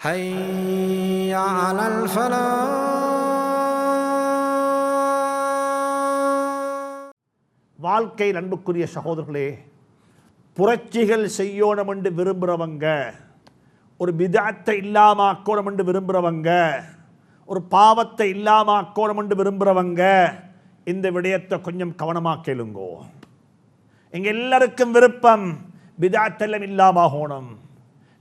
حي على الفلاح வாழ்க்கையில் அன்புக்குரிய சகோதரர்களே புரட்சிகள் செய்யணும் என்று விரும்புகிறவங்க ஒரு விதாத்தை இல்லாமாக்கணும் என்று விரும்புகிறவங்க ஒரு பாவத்தை இல்லாமாக்கணும் என்று விரும்புகிறவங்க இந்த விடயத்தை கொஞ்சம் கவனமாக கேளுங்கோ எங்க எல்லாருக்கும் விருப்பம் விதாத்தெல்லாம் இல்லாமகோணும்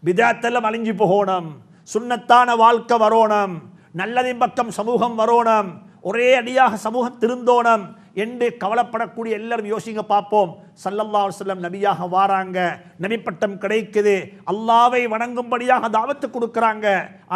விதாத்தெல்லாம் அழிஞ்சு போகணும் சுண்ணத்தான வாழ்க்கை வரோணம். நல்லதின் பக்கம் சமூகம் வரோணம். ஒரே அடியாக சமூகம் திருந்தோணம். என்று கவலைப்படக்கூடிய எல்லாரும் யோசிங்க பார்ப்போம். சல்லல்லா செல்லம் நபியாக வாராங்க. நபிப்பட்டம் கிடைக்குது. அல்லாவை வணங்கும்படியாக தாவத்து கொடுக்குறாங்க.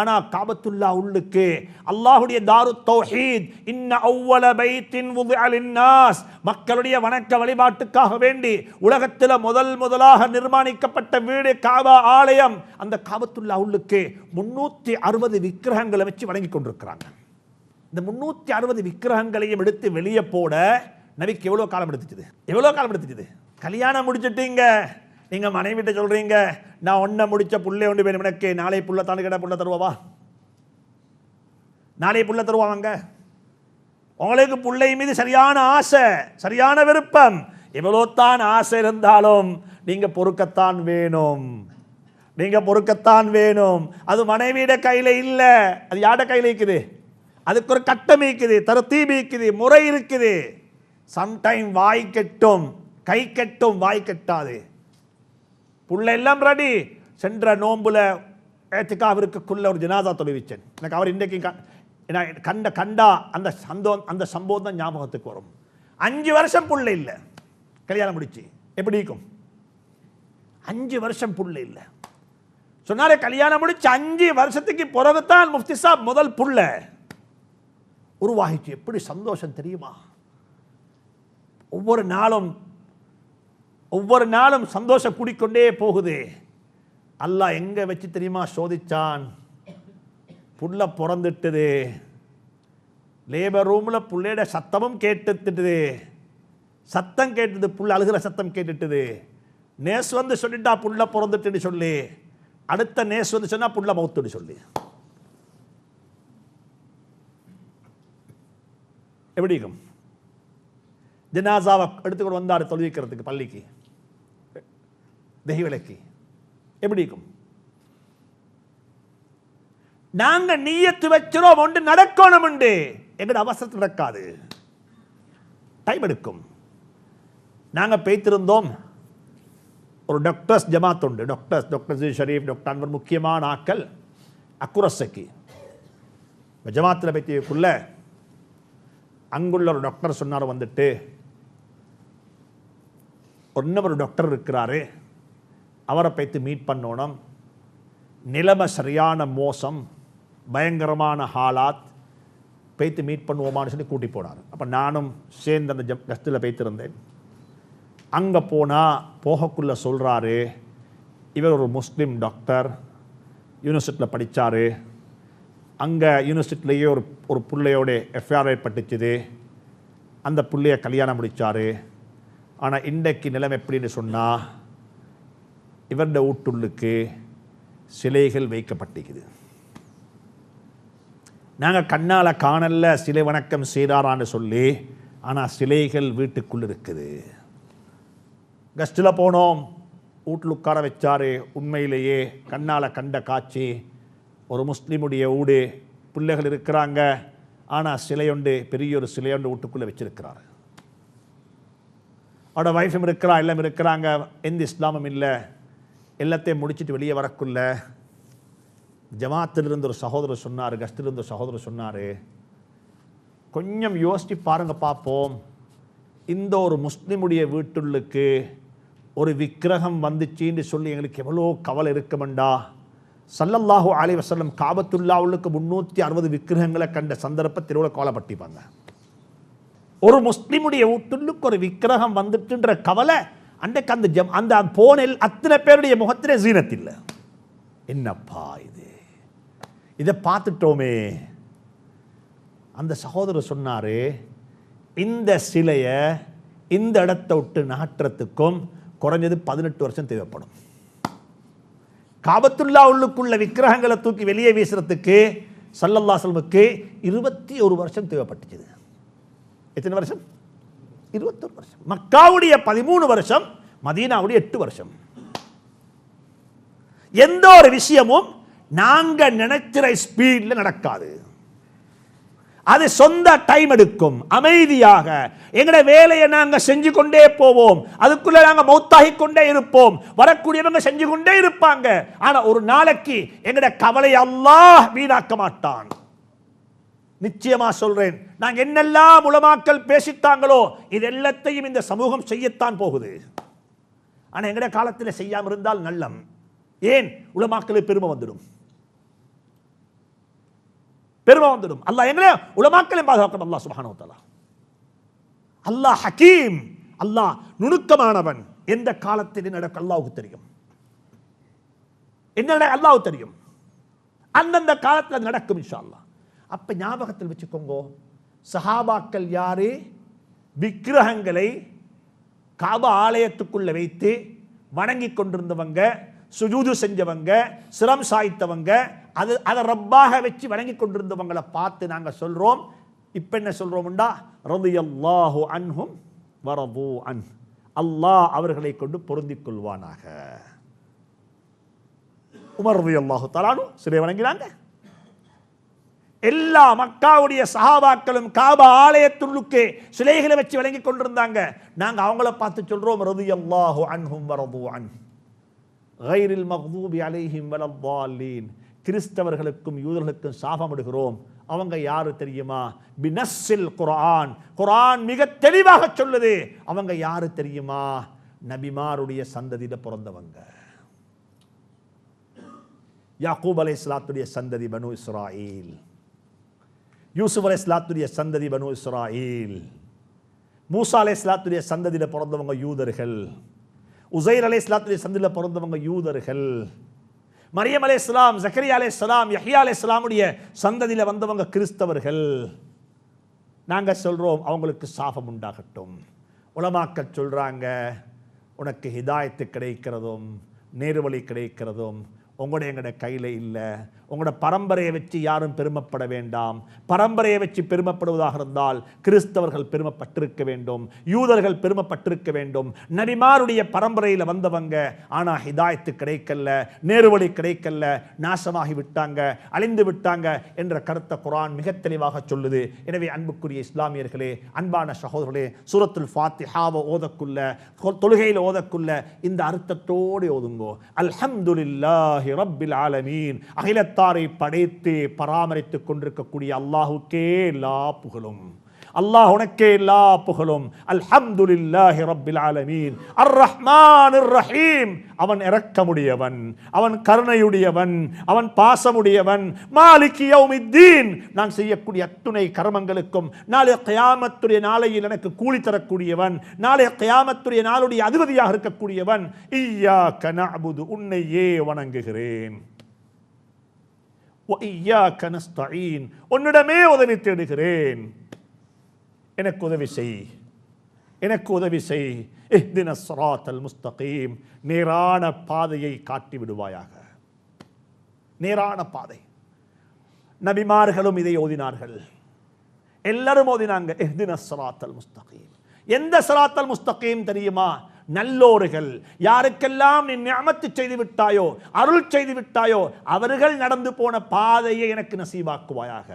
ஆனா காபத்துல்லா உள்ளுக்கு அல்லாஹுடைய தாரு தௌஹீத். இன்ன அவ்வள பைத்தின் அலின்னாஸ் மக்களுடைய வணக்க வழிபாட்டுக்காக வேண்டி உலகத்தில் முதல் முதலாக நிர்மாணிக்கப்பட்ட வீடு காபா ஆலயம். அந்த காபத்துல்லா உள்ளுக்கு முன்னூற்றி அறுபது விக்கிரகங்களை வச்சு வணங்கி கொண்டிருக்கிறாங்க. இந்த முந்நூற்றி அறுபது விக்கிரகங்களையும் எடுத்து வெளியே போட நபிக்கு எவ்வளோ காலம் எடுத்துச்சுது? எவ்வளோ காலம் எடுத்துச்சுது? கல்யாணம் முடிச்சுட்டீங்க. நீங்க மனைவிட்ட சொல்றீங்க. நான் ஒன்றை முடிச்ச புள்ளை ஒன்று வேணும். எனக்கு நாளை புள்ள தானு கேட்ட புள்ள தருவாவா நாளை புள்ள தருவாங்க உங்களுக்கு பிள்ளை மீது சரியான ஆசை சரியான விருப்பம். எவ்வளோத்தான் ஆசை இருந்தாலும் நீங்க பொறுக்கத்தான் வேணும். நீங்க பொறுக்கத்தான் வேணும். அது மனைவியிட கையில இல்லை. அது யார்ட கையில இருக்குது அதுக்கு ஒரு கட்டம் இருக்குது தரத்தீபி இருக்குது முறை இருக்குது. சம்டைம் வாய் கெட்டும் கை கெட்டும் வாய் கெட்டாது. புள்ள எல்லாம் ரெடி சென்ற நோம்புல ஏத்துக்கா அவருக்குள்ள ஒரு ஜனாதா தொழுவிச்சேன். எனக்கு அவர் இன்றைக்கு க- கண்ட கண்டா அந்த சந்தோ அந்த சம்பவம் தான் ஞாபகத்துக்கு வரும். அஞ்சு வருஷம் புள்ள இல்லை. கல்யாணம் முடிச்சு. எப்படி இருக்கும்? அஞ்சு வருஷம் புள்ள இல்லை. சொன்னாரே கல்யாணம் முடிச்சு அஞ்சு வருஷத்துக்கு பிறகுதான் முஃப்தி சாப் முதல் புள்ள. உருவாகிச்சு. எப்படி சந்தோஷம் தெரியுமா? ஒவ்வொரு நாளும் ஒவ்வொரு நாளும் சந்தோஷம் கூடிக்கொண்டே போகுது. அல்லாஹ் எங்கே வச்சு தெரியுமா சோதிச்சான்? புள்ள பிறந்துட்டுது. லேபர் ரூமில் புள்ளையோட சத்தமும் கேட்டுட்டுது. சத்தம் கேட்டது புள்ள அழுகிற சத்தம் கேட்டுட்டுது. நேஸ் வந்து சொல்லிட்டா புள்ள பிறந்துட்டுன்னு சொல்லி. அடுத்த நேஸ் வந்து சொன்னால் புள்ள மௌத்துன்னு சொல்லி. எப்படி இருக்கும்? ஜனாசாவை எடுத்துக்கொண்டு வந்தார் தொழுவிக்கிறதுக்கு பள்ளிக்கு தெய்வலைக்கு. எப்படி இருக்கும்? நாங்க நீயத்து வச்சிரோம் ஒன்று நடக்கணும் உண்டு. எங்கட அவசரத்தில் நடக்காது. டைம் எடுக்கும். நாங்க பேய்த்திருந்தோம். ஒரு டாக்டர்ஸ் ஜமாத் உண்டு. Doctors doctor G Shareef doctor Anwar முக்கியமான ஆக்கள் அக்குரசைக்கு ஜமாத்தில் பற்றியக்குள்ள அங்குள்ள ஒரு டாக்டர் சொன்னார் வந்துட்டு ஒன்றும் ஒரு டாக்டர் இருக்கிறாரு. அவரை போய்த்து மீட் பண்ணணும். நிலைமை சரியான மோசம். பயங்கரமான ஹாலாத். போய்த்து மீட் பண்ணுவோமான்னு சொல்லி கூட்டி போனார். அப்போ நானும் சேர்ந்து அந்த ஜப் கஸ்டில் போய்த்திருந்தேன் அங்கே போனால் போகக்குள்ள சொல்கிறாரு இவர் ஒரு முஸ்லீம் டாக்டர் யூனிவர்சிட்டியில் படித்தார் அங்கே யூனிவர்சிட்டிலேயே ஒரு ஒரு பிள்ளையோட எஃப்ஆர்ஐ பட்டுச்சுது. அந்த பிள்ளைய கல்யாணம் முடித்தார் ஆனால் இன்றைக்கு நிலம் எப்படின்னு சொன்னால் இவருடைய வீட்டுள்ளுக்கு சிலைகள் வைக்கப்பட்டிருக்குது. நாங்கள் கண்ணால் காணல சிலை வணக்கம் செய்கிறாரான்னு சொல்லி ஆனால் சிலைகள் வீட்டுக்குள் இருக்குது. கஸ்டில் போனோம். வீட்டில் உட்கார வச்சாரு. உண்மையிலேயே கண்ணால் கண்ட காட்சி ஒரு முஸ்லீமுடைய ஊடு பிள்ளைகள் இருக்கிறாங்க. ஆனால் சிலையொண்டு பெரிய ஒரு சிலையொண்டு வீட்டுக்குள்ளே வச்சிருக்கிறார். அவட வைஃபும் இருக்கிறா எல்லாம் இருக்கிறாங்க. எந்த இஸ்லாமும் இல்லை. எல்லாத்தையும் முடிச்சுட்டு வெளியே வரக்குள்ள ஜமாத்திலிருந்து ஒரு சகோதரர் சொன்னார் கஸ்திலிருந்து ஒரு சகோதரர் சொன்னார் கொஞ்சம் யோசித்து பாருங்கள் பார்ப்போம் இந்த ஒரு முஸ்லீமுடைய வீட்டுள்ளுக்கு ஒரு விக்கிரகம் வந்துச்சின்னு சொல்லி எங்களுக்கு எவ்வளோ கவலை இருக்குமெண்டா. சல்லல்லாஹு அலி வசல்லம் காபத்துல்லாவுக்கு முன்னூற்றி அறுபது விக்கிரகங்களை கண்ட சந்தர்ப்பத்தில் எவ்வளோ கோலப்பட்டிப்பாங்க ஒரு முஸ்லிமுடைய வீட்டுள்ளுக்கு ஒரு விக்கிரகம் வந்துட்டுன்ற கவலை அன்றைக்கு அந்த ஜம் அந்த போனில் அத்தனை பேருடைய முகத்திலே ஜீனத்தில்லை என்னப்பா இது? இதை பார்த்துட்டோமே. அந்த சகோதரர் சொன்னார் இந்த சிலையை இந்த இடத்தை விட்டு நாட்டுறதுக்கும் குறைஞ்சது பதினெட்டு வருஷம் தேவைப்படும். காபத்துல்லா உள்ளுக்குள்ள விக்கிரகங்களை தூக்கி வெளியே வீசுறதுக்கு சல்லல்லா செல்வக்கு இருபத்தி ஒரு வருஷம் தேவைப்பட்டுச்சு. எத்தனை வருஷம்? இருபத்தொரு வருஷம். மக்காவுடைய பதிமூணு வருஷம் மதீனாவுடைய எட்டு வருஷம். எந்த ஒரு விஷயமும் நாங்கள் நினைக்கிற ஸ்பீட்ல நடக்காது. அது சொந்த டைம் எடுக்கும். அமைதியாக. எங்களுடைய வேலையை நாங்கள் செஞ்சு கொண்டே போவோம். அதுக்குள்ள நாங்கள் மௌத்தாகி கொண்டே இருப்போம். வரக்கூடியவங்க செஞ்சு கொண்டே இருப்பாங்க. ஆனால் ஒரு நாளைக்கு எங்களுடைய கவலை அல்லாஹ் வீணாக்க மாட்டான். நிச்சயமா சொல்றேன். நாங்கள் என்னெல்லாம் உலமாக்கள் பேசித்தாங்களோ இது எல்லாத்தையும் இந்த சமூகம் செய்யத்தான் போகுது. ஆனால் எங்களுடைய காலத்தில் செய்யாமல் இருந்தால் நல்லம். ஏன்? உலமாக்களுக்கு பெருமை வந்துடும். பெருமை வந்துடும் அல்லாஹ் எங்களே உலமாக்களையும் பாதுகாக்கணும் அல்லாஹ் சுப்ஹானஹு வ அல்லாஹ் ஹக்கீம். அல்லாஹ் நுணுக்கமானவன். எந்த காலத்தில் நடக்க அல்லாவுக்கு தெரியும்? என்ன அல்லாஹ் தெரியும்? அந்தந்த காலத்தில் நடக்கும் இன்ஷா அல்லாஹ் அப்ப ஞாபகத்தில் வச்சுக்கோங்க. சஹாபாக்கள் யாரு? விக்கிரகங்களை காப ஆலயத்துக்குள்ள வைத்து வணங்கி கொண்டிருந்தவங்க சுஜூது செஞ்சவங்க சிரம் சாய்த்தவங்க அது அதை ரப்பாக வச்சு வணங்கி கொண்டிருந்தவங்களை பார்த்து நாங்கள் சொல்கிறோம் இப்போ என்ன சொல்கிறோம்டா ரது அல்லாஹு அன்ஹும் வரது அன். அல்லாஹ் அவர்களை கொண்டு பொருந்திக் கொள்வானாக. உமர் ரலியல்லாஹு தலானும் சிலை வணங்கினாங்க. எல்லா மக்காவுடைய சஹாபாக்களும் காபா ஆலயத்துள்ளுக்கு சிலைகளை வச்சு வழங்கி கொண்டிருந்தாங்க. நாங்கள் அவங்கள பார்த்து சொல்றோம் அல்லாஹு அன்ஹும் வரது அன். غير المغضوب عليهم ولا الضالين கிறிஸ்தவர்களுக்கும் யூதர்களுக்கும் சாபமிடுகிறோம். அவங்க யாரு தெரியுமா? பினஸ்ஸில் குரான் குரான் மிக தெளிவாக சொல்லுது. அவங்க யாரு தெரியுமா? நபிமாருடைய சந்ததியில பிறந்தவங்க. யாக்கூப் அலைஹிஸ்ஸலாத்துடைய சந்ததி பனு இஸ்ராயில். யூசுப் அலைஹிஸ்ஸலாத்துடைய சந்ததி பனு இஸ்ராயில். மூசா அலைஹிஸ்ஸலாத்துடைய சந்ததியில் பிறந்தவங்க யூதர்கள். உசைர் அலைஹிஸ்ஸலாத்துடைய சந்ததியில் பிறந்தவங்க யூதர்கள். மரியம் சலாம் ஜக்கரியா அலைஹிஸ்ஸலாம் யஹ்யா அலைஹிஸ்ஸலாமுடைய சந்ததியில் வந்தவங்க கிறிஸ்தவர்கள். நாங்கள் சொல்கிறோம் அவங்களுக்கு சாபம் உண்டாகட்டும். உலமாக்கள் சொல்கிறாங்க உனக்கு ஹிதாயத்து கிடைக்கிறதும் நேர்வழி கிடைக்கிறதும் உங்களுடைய எங்களோட கையில் இல்லை உங்களோட பரம்பரையை வச்சு யாரும் பெருமைப்பட வேண்டாம். பரம்பரையை வச்சு பெருமைப்படுவதாக இருந்தால் கிறிஸ்தவர்கள் பெருமைப்பட்டிருக்க வேண்டும். யூதர்கள் பெருமைப்பட்டிருக்க வேண்டும். நபிமாருடைய பரம்பரையில் வந்தவங்க ஆனா ஹிதாயத்து கிடைக்கல நேருவழி கிடைக்கல நாசமாகி விட்டாங்க அழிந்து விட்டாங்க என்ற கருத்தை குரான் மிக தெளிவாக சொல்லுது. எனவே அன்புக்குரிய இஸ்லாமியர்களே அன்பான சகோதரர்களே சூரத்துல் ஃபாத்திஹாவை ஓதக்குள்ள தொழுகையில் ஓதக்குள்ள இந்த அர்த்தத்தோடு ஓதுங்கோ. அல்ஹம்துலில்லாஹி ரப்பில் ஆலமீன். உம்மத்தாரை படைத்து பராமரித்து கொண்டிருக்கக்கூடிய அல்லாஹுக்கே எல்லா புகழும். அல்லாஹ் உனக்கே எல்லா புகழும். அல்ஹம்துலில்லாஹி ரப்பில் ஆலமீன். அர் ரஹ்மான் ரஹீம் அவன் இறக்கமுடையவன் அவன் கருணையுடையவன் அவன் பாசமுடையவன். மாலிக் யௌமித்தீன். நான் செய்யக்கூடிய அத்துணை கர்மங்களுக்கும் நாளைய கயாமத்துடைய நாளையில் எனக்கு கூலி தரக்கூடியவன் நாளைய கயாமத்துடைய நாளுடைய அதிபதியாக இருக்கக்கூடியவன் ஐயா கனபுது உன்னையே வணங்குகிறேன். உன்னிடமே உதவி தேடுகிறேன். எனக்கு உதவி செய். எனக்கு உதவி செய். இஹ்தின ஸிராத்தல் முஸ்தகீம். நேரான பாதையை காட்டி விடுவாயாக. நேரான பாதை. நபிமார்களும் இதை ஓதினார்கள். எல்லாரும் ஓதினாங்க. இஹ்தின ஸிராத்தல் முஸ்தகீம். எந்த ஸிராத்தல் முஸ்தகீம் தெரியுமா? நல்லோர்கள். யாருக்கெல்லாம் நீ நியமத்து செய்து விட்டாயோ அருள் செய்து விட்டாயோ அவர்கள் நடந்து போன பாதையை எனக்கு நசீபாக்குவாயாக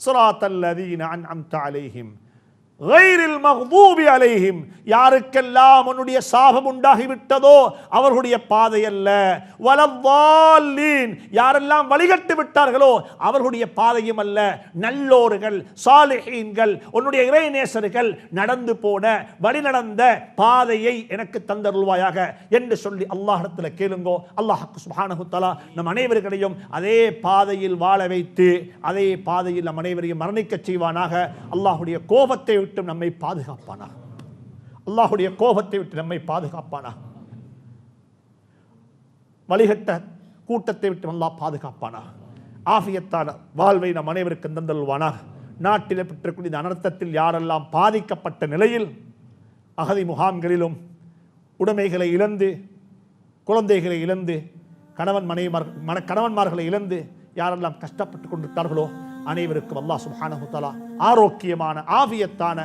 சுராத்தல்லதீன அன் அன்அம்த அலைஹிம். அலைஹிம் யாருக்கெல்லாம் உன்னுடைய சாபம் உண்டாகிவிட்டதோ அவர்களுடைய பாதை அல்ல. வலவாலீன் யாரெல்லாம் வழிகட்டு விட்டார்களோ அவர்களுடைய பாதையும் அல்ல. நல்லோர்கள் சாலிஹீன்கள் உன்னுடைய இறைநேசர்கள் நடந்து போன வழி நடந்த பாதையை எனக்கு தந்தருள்வாயாக என்று சொல்லி அல்லாஹிடத்தில் கேளுங்கோ. அல்லாஹ் சுப்ஹானஹு தஆலா நம் அனைவர்களையும் அதே பாதையில் வாழ வைத்து அதே பாதையில் நம் அனைவரையும் மரணிக்கச் செய்வானாக. அல்லாஹுடைய கோபத்தை விட்டு நம்மை பாதுகாப்பானா அல்லாஹுடைய கோபத்தை விட்டு நம்மை பாதுகாப்பானா வழிகட்ட கூட்டத்தை விட்டு அல்லாஹ் பாதுகாப்பானா ஆஃபியத்தான வாழ்வை நம் அனைவருக்கு தந்தல்வானா நாட்டில் பெற்றக்கூடிய இந்த அனர்த்தத்தில் யாரெல்லாம் பாதிக்கப்பட்ட நிலையில் அகதி முகாம்களிலும் உடைமைகளை இழந்து குழந்தைகளை இழந்து கணவன் மனைவிமார் மன கணவன்மார்களை இழந்து யாரெல்லாம் கஷ்டப்பட்டு கொண்டிருக்கிறார்களோ அனைவருக்கும் அல்லாஹ் சுப்ஹானஹு ஆரோக்கியமான ஆவியத்தான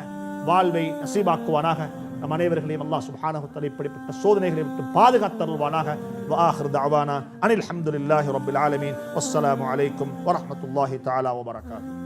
வாழ்வை நசீபாக்குவானாக. நம் அனைவர்களையும் அல்லாஹ் சுப்ஹானஹு இப்படிப்பட்ட சோதனைகளை விட்டு பாதுகாத்தருள்வானாக வஆஹிர் தஅவானா அனில் அஹமதுல்லாஹி ரபுல் ஆலமீன். வஸ்ஸலாமு அலைக்கும் வரமத்துல்லாஹி தாலா வபரகாத்து